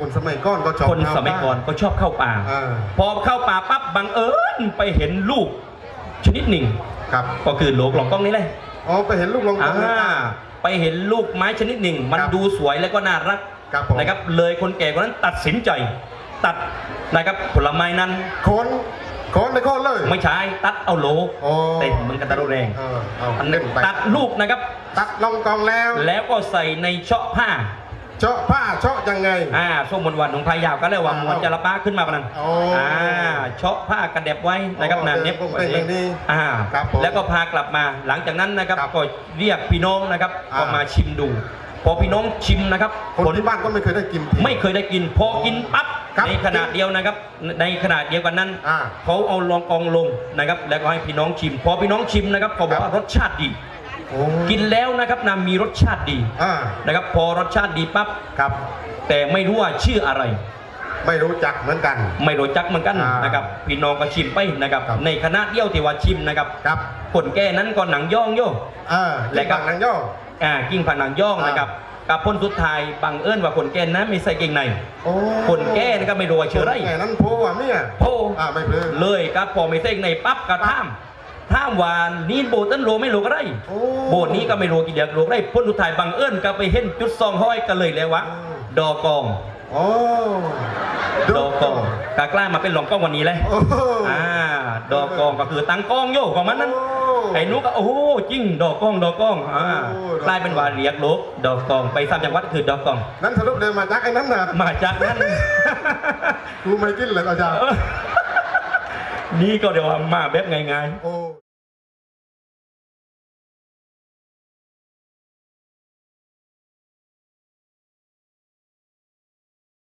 คนสมัยก่อนก็ชอบคนสมัยก่อนก็ชอบเข้าป่าอ่า พอเข้าป่าปั๊บบังเอิญไปเห็นลูกชนิดหนึ่งครับก็คือโลกหลองกล้องนี่แหละอ๋อไปเห็นลูกลงตอ่ารงนี้ไปเห็นลูกไม้ชนิดหนึ่ง มันครับดูสวยและก็น่ารักครับผมนะครับเลยคนแก่คนนั้นตัดสินใจ ตัดนะครับผลไม้นั้นโคนโคนในโคนเลย ไม่ใช่ตัดเอาโลอ๋อแต่มันกระตัดเอาแรงเออเอาอันเล่นั้นนไปตัดลูกนะครับ ตัดลงกองแล้ว แล้วก็ใส่ในเชาะผ้า เจาะผ้าเจาะยังไง อ่าส้มมนวันของพายาวก็เรียกว่าอ่ามวนจะละป้าขึ้นมาปะนั้นโอ้อ่าเชาะผ้ากระเด็บไว้นะครับอ๋อนาเน็บเป็นเป็นแบบนี้อ่าครับผมแล้วก็พากลับมาหลังจากนั้นนะครับครับก็เรียกพี่น้องนะครับอ่า ก็มาชิมดู พอพี่น้องชิมนะครับคนผลที่บ้านก็ไม่เคยได้กินที ไม่เคยได้กินพอกินปั๊บครับในขณะเดียวนะครับ ในขณะเดียวกันนั้นอ่าเขาเอาลองกองลงนะครับ แล้วก็ให้พี่น้องชิม พอพี่น้องชิมนะครับเขาบอกครับ ว่ารสชาติดีโอ้ กินแล้วนะครับนะมีรสชาติดีอ่านะครับพอรสชาติดีปั๊บครับ แต่ไม่รู้ว่าชื่ออะไร ไม่รู้จักเหมือนกัน ไม่รู้จักเหมือนกันอ่านนะครับพี่น้องก็ชิมไปนะครับ ครับ ในคณะเดียวที่ว่าชิมนะครับครับคนแก่นั้นก็หนังย่องโยอ่าและและก็กับนางย่อ อ่ากิ้งผ่านหนังย่องอ่านนะครับ กับพ้นสุดท้ายบังเอิญว่าคนแก่นั้นไม่ใส่เกงใน โอ้คนแก่นะครับไม่รู้ว่าเชื่ออะไรแก่นั้นโพว่ะเมียโพ อ่าไม่เพลิน เลยครับพอไม่ใส่เกงในปั๊บก็ท่าม ท่ามวานนี่โบตันโลไม่รู้ก็ได้โอ้โบสถ์นี้ก็ไม่รู้กี่เดียวรู้ได้พ้นสุดท้ายบังเอิญก็ไปเห็นจุดซองห้อยกันเลยแล้ววะอืมดอกองโอ้ดอกองกากล้ามาเป็นหลองกล้องวันนี้เลยโอ้อ่าดอกกองก็คือตังกองโยของมันนั้นโอ้ไอ้นุกก็โอ้โหจริงดอกกองดอกกองอ่าโอ้ดอกกองกลายเป็นว่าเรียกโลกดอกกองไปสามจังหวัดคือดอกกองนั้นสรุปเดินมาจากไอ้นั้นนะมาจากนั้นกูไม่กินเลยอาจารย์ นี่ก็เดี๋ยวมาแบบง่ายๆ